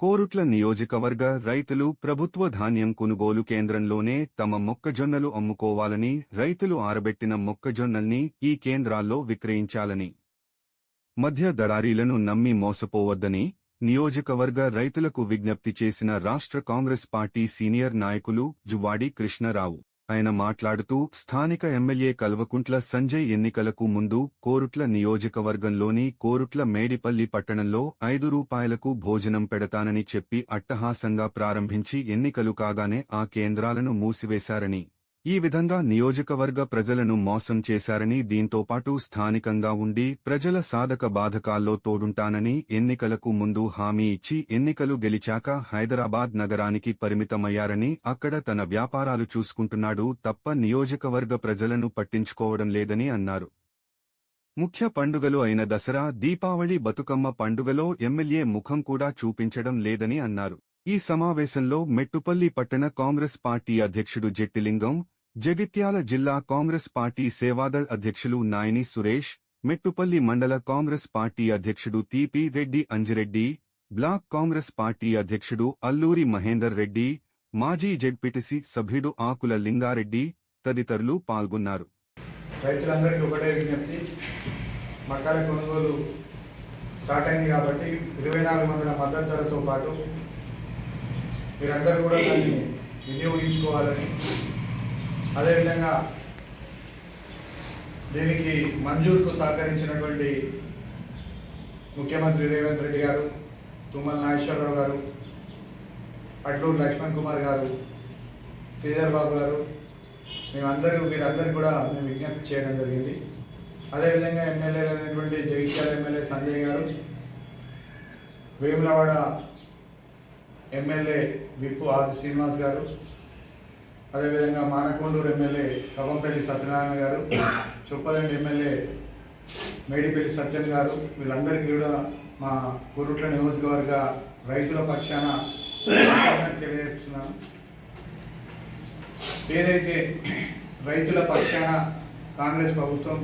కోరుట్ల నియోజకవర్గ రైతులు ప్రభుత్వ ధాన్యం కొనుగోలు కేంద్రంలోనే తమ మొక్కజొన్నలు అమ్ముకోవాలని రైతులు ఆరబెట్టిన మొక్కజొన్నల్ని ఈ కేంద్రాల్లో విక్రయించాలని. మధ్య దళారీలను నమ్మి మోసపోవద్దని నియోజకవర్గ రైతులకు విజ్ఞప్తి చేసిన రాష్ట్ర కాంగ్రెస్ పార్టీ సీనియర్ నాయకులు జువాడి కృష్ణరావు. ఆయన మాట్లాడుతూ స్థానిక ఎమ్మెల్యే కల్వకుంట్ల సంజయ్ ఎన్నికలకు ముందు కోరుట్ల నియోజకవర్గంలోని కోరుట్ల మేడిపల్లి పట్టణంలో ఐదు రూపాయలకు భోజనం పెడతానని చెప్పి అట్టహాసంగా ప్రారంభించి ఎన్నికలు కాగానే ఆ కేంద్రాలను మూసివేశారని ఈ విధంగా నియోజకవర్గ ప్రజలను మోసం చేశారని దీంతోపాటు స్థానికంగా ఉండి ప్రజల సాధక బాధకాల్లో తోడుంటానని ఎన్నికలకు ముందు హామీ ఇచ్చి ఎన్నికలు గెలిచాక హైదరాబాద్ నగరానికి పరిమితమయ్యారని అక్కడ తన వ్యాపారాలు చూసుకుంటున్నాడు తప్ప నియోజకవర్గ ప్రజలను పట్టించుకోవడం లేదని అన్నారు. ముఖ్య పండుగలు అయిన దసరా దీపావళి బతుకమ్మ పండుగలో ఎమ్మెల్యే ముఖం కూడా చూపించడం లేదని అన్నారు. ఈ సమావేశంలో మెట్టుపల్లి పట్టణ కాంగ్రెస్ పార్టీ అధ్యక్షుడు జెట్టిలింగం జగిత్యాల జిల్లా కాంగ్రెస్ పార్టీ సేవాదళ్ అధ్యక్షులు నాయని సురేష్ మెట్టుపల్లి మండల కాంగ్రెస్ పార్టీ అధ్యక్షుడు TP Reddy Anjireddy block Congress party అధ్యక్షుడు అల్లూరి మహేందర్ రెడ్డి మాజీ జెడ్పీటీసీ సభ్యుడు ఆకుల లింగారెడ్డి తదితరులు పాల్గొన్నారు. రైతులందరికీ ఒకటే విజ్ఞప్తి. మక్కల కొనుగోలు స్టార్ట్ అయింది కాబట్టి ఇరవై నాలుగు వందల మద్దతు ధరతో పాటు మీరందరూ కూడా దాన్ని వినియోగించుకోవాలని అదేవిధంగా దీనికి మంజూర్కు సహకరించినటువంటి ముఖ్యమంత్రి రేవంత్ రెడ్డి గారు తుమ్మల నాగేశ్వరరావు గారు అట్లూరు లక్ష్మణ్ కుమార్ గారు శ్రీధర్ బాబు గారు మేమందరూ వీరందరూ కూడా మేము విజ్ఞప్తి చేయడం జరిగింది. అదేవిధంగా ఎమ్మెల్యేలు అయినటువంటి జగిత్యాల ఎమ్మెల్యే సంజయ్ గారు వేములవాడ ఎమ్మెల్యే విప్పు ఆది శ్రీనివాస్ గారు అదేవిధంగా మానకొండూరు ఎమ్మెల్యే కవంపల్లి సత్యనారాయణ గారు చొప్పదండి ఎమ్మెల్యే మేడిపల్లి సత్యన్ గారు వీళ్ళందరికీ కూడా మా కురుట్ల నియోజకవర్గ రైతుల పక్షాన తెలియజేస్తున్నాను. ఏదైతే రైతుల పక్షాన కాంగ్రెస్ ప్రభుత్వం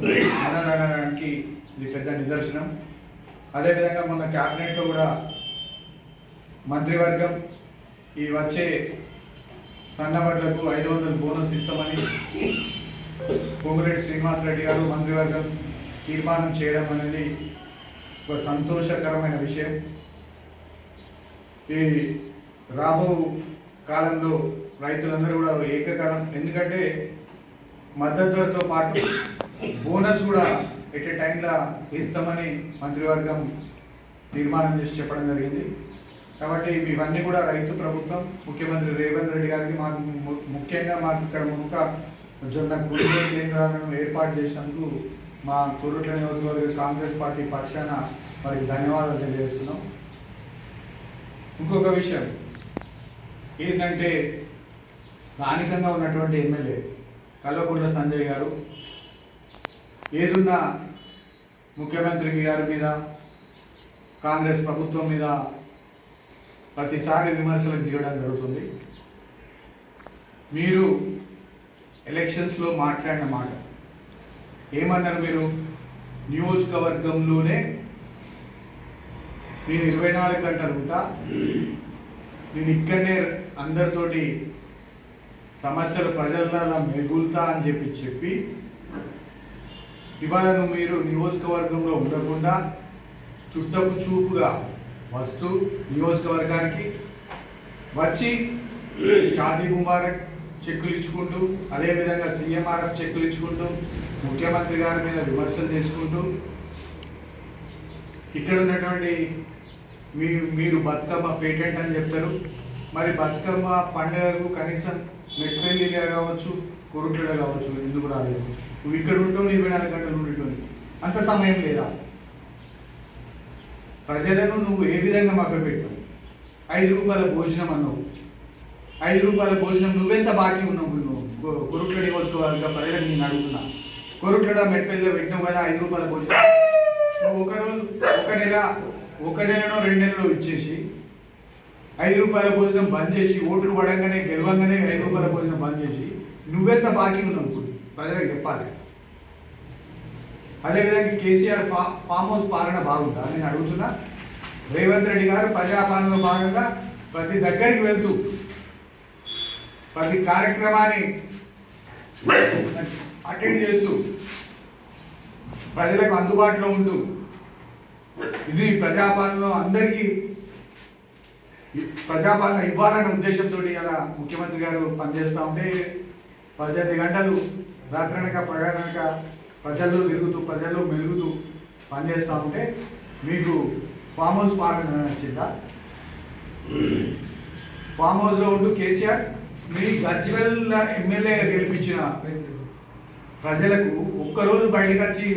అనడానికి ఇది పెద్ద నిదర్శనం. అదేవిధంగా మన క్యాబినెట్లో కూడా మంత్రివర్గం ఈ వచ్చే సన్నబడ్లకు ఐదు వందల బోనస్ ఇస్తామని కోమిరెడ్డి శ్రీనివాసరెడ్డి గారు మంత్రివర్గం తీర్మానం చేయడం అనేది ఒక సంతోషకరమైన విషయం. ఈ రాబో కాలంలో రైతులందరూ కూడా ఏకకాలం ఎందుకంటే మద్దతు ధరతో పాటు బోనస్ కూడా ఎట్ ఏ టైంలో ఇస్తామని మంత్రివర్గం తీర్మానం చేసి చెప్పడం జరిగింది. కాబట్టి ఇవన్నీ కూడా రైతు ప్రభుత్వం ముఖ్యమంత్రి రేవంత్ రెడ్డి గారికి మాకు ము- ముఖ్యంగా మాకు ఇక్కడ మునుక జొన్న కొనుగోలు కేంద్రాలను ఏర్పాటు చేసినందుకు మా కుర్రుట్ల నియోజకవర్గ కాంగ్రెస్ పార్టీ పక్షాన వారికి ధన్యవాదాలు తెలియజేస్తున్నాం. ఇంకొక విషయం ఏంటంటే స్థానికంగా ఉన్నటువంటి ఎమ్మెల్యే కల్వకుంట్ల సంజయ్ గారు ఏదున్నా ముఖ్యమంత్రి గారి మీద కాంగ్రెస్ ప్రభుత్వం మీద ప్రతిసారి విమర్శలకు దిగడం జరుగుతుంది. మీరు ఎలక్షన్స్లో మాట్లాడిన మాట ఏమన్నారు మీరు? నియోజకవర్గంలోనే నేను ఇరవై నాలుగు గంటలు ఉంటా. నేను ఇక్కడనే అందరితోటి సమస్యలు ప్రజలలో మెగులుతా అని చెప్పి చెప్పి ఇవాళ మీరు నియోజకవర్గంలో ఉండకుండా చుట్టపు చూపుగా వస్తూ నియోజకవర్గానికి వచ్చి షాదీ ముబారక్ చెక్కులు ఇచ్చుకుంటూ అదేవిధంగా సీఎంఆర్ఎఫ్ చెక్కులు ఇచ్చుకుంటూ ముఖ్యమంత్రి గారి మీద విమర్శలు చేసుకుంటూ ఇక్కడ ఉన్నటువంటి మీ మీరు బతుకమ్మ పేటెంట్ అని చెప్తారు. మరి బతుకమ్మ పండుగకు కనీసం మెట్రెల్లిగా కావచ్చు కొరుకుడ కావచ్చు ఎందుకు రాలేదు? నువ్వు ఇక్కడ ఉంటావు నీ ఇరవై నాలుగు గంటలు ఉండేటువంటి అంత సమయం లేదా? ప్రజలను నువ్వు ఏ విధంగా మభ్యపెట్టావు ఐదు రూపాయల భోజనం అన్నావు. ఐదు రూపాయల భోజనం నువ్వెంత బాకీ ఉన్నావు నువ్వు? కు- కురుట్ల నియోజకవర్గ ప్రజలకు నేను అడుగుతున్నా. కురుట్ల మెట్పల్లిలో పెట్టినావు కదా ఐదు రూపాయల భోజనం. నువ్వు ఒక రోజు ఒక నెల ఒక నెలలో రెండు నెలలో ఇచ్చేసి ఐదు రూపాయల భోజనం బంద్ చేసి ఓట్లు పడంగానే గెలవంగానే ఐదు రూపాయల భోజనం బంద్ చేసి నువ్వెంత బాకీ ఉన్నావు ప్రజలకు చెప్పాలి. అదేవిధంగా కేసీఆర్ ఫా ఫామ్ హౌస్ పాలన బాగుందా? నేను అడుగుతున్నా. రేవంత్ రెడ్డి గారు ప్రజాపాలనలో భాగంగా ప్రతి దగ్గరికి వెళ్తూ ప్రతి కార్యక్రమాన్ని అటెండ్ చేస్తూ ప్రజలకు అందుబాటులో ఉంటూ ఇది ప్రజాపాలనలో అందరికీ ప్రజాపాలన ఇవ్వాలనే ఉద్దేశంతో అలా ముఖ్యమంత్రి గారు పనిచేస్తూ ఉంటే పద్దెనిమిది గంటలు రాత్రనక ప్రయాణక ప్రజల్లో తిరుగుతూ ప్రజల్లో మెలుగుతూ పనిచేస్తూ ఉంటే మీకు ఫామ్ హౌస్ పాలన నచ్చిందా ఫామ్ హౌస్లో ఉంటూ కేసీఆర్ మీ గజ్వెల్ ఎమ్మెల్యేగా గెలిపించిన ప్రజలకు ఒక్కరోజు బయటకు వచ్చి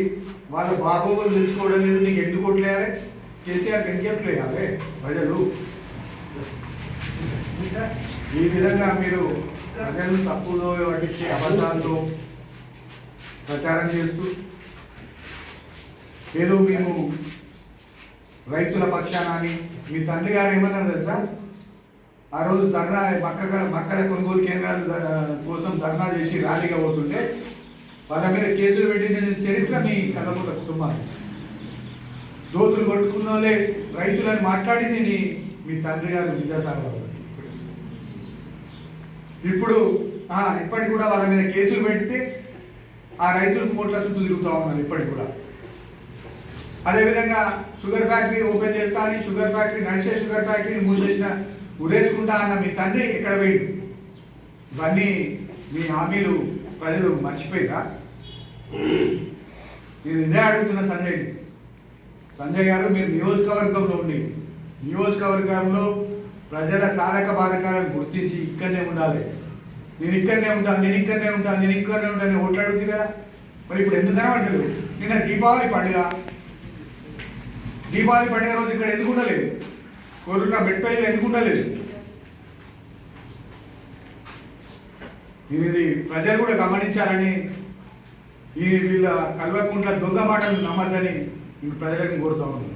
వాళ్ళ బాగోగులు తెలుసుకోవడం లేదు నీకు ఎందుకు కొట్లేయాలి కేసీఆర్ ఎందుకు వేయాలి ప్రజలు? ఈ విధంగా మీరు ప్రజలు తప్పులో పట్టించే అబద్ధాలతో ప్రచారం చేస్తూ ఏదో మేము రైతుల పక్షానని మీ తండ్రి గారు ఏమన్నారు తెలుసా? ఆ రోజు ధర్నా మక్క మక్కల కొనుగోలు కేంద్రాలు కోసం ధర్నా చేసి ర్యాలీగా పోతుంటే వాళ్ళ మీద కేసులు పెట్టిన చరిత్ర మీ కథముల కుటుంబాలు. దోతులు కొట్టుకున్న వాళ్ళే రైతులని మాట్లాడింది నీ మీ తండ్రి గారు విద్యాసాగర్. ఇప్పుడు ఇప్పటికి కూడా వాళ్ళ మీద కేసులు పెడితే ఆ రైతులు కోట్ల చుట్టూ తిరుగుతూ ఉన్నారు ఇప్పటికి కూడా. అదేవిధంగా షుగర్ ఫ్యాక్టరీ ఓపెన్ చేస్తా అని షుగర్ ఫ్యాక్టరీ నడిచే షుగర్ ఫ్యాక్టరీని మూసేసిన ఉరేసుకుంటా అన్న మీ తండ్రి ఎక్కడ పోయింది ఇవన్నీ మీ హామీలు ప్రజలు మర్చిపోయిరా? నేను ఇదే అడుగుతున్న సంజయ్ సంజయ్ గారు మీరు నియోజకవర్గంలో ఉండి నియోజకవర్గంలో ప్రజల సాధక బాధకాలను గుర్తించి ఇక్కడనే ఉండాలి. నేను ఇక్కడనే ఉంటాను నేను ఇక్కడనే ఉంటాను నేను ఇక్కడనే ఉంటాను అని ఓట్లు అడుగుతుంది కదా. మరి ఇప్పుడు ఎందుకు కనబడలేదు నిన్న దీపావళి పండుగ. దీపావళి పండుగ రోజు ఇక్కడ ఎందుకు ఉండలేదు? కోరున్న మెట్పల్లిలో ఎందుకు ఉండలేదు? ఇది ప్రజలు కూడా గమనించాలని ఈ వీళ్ళ కల్వకుంట్ల దొంగ మాటలు నమ్మద్దని ఇంక ప్రజలకు కోరుతా ఉన్నాను.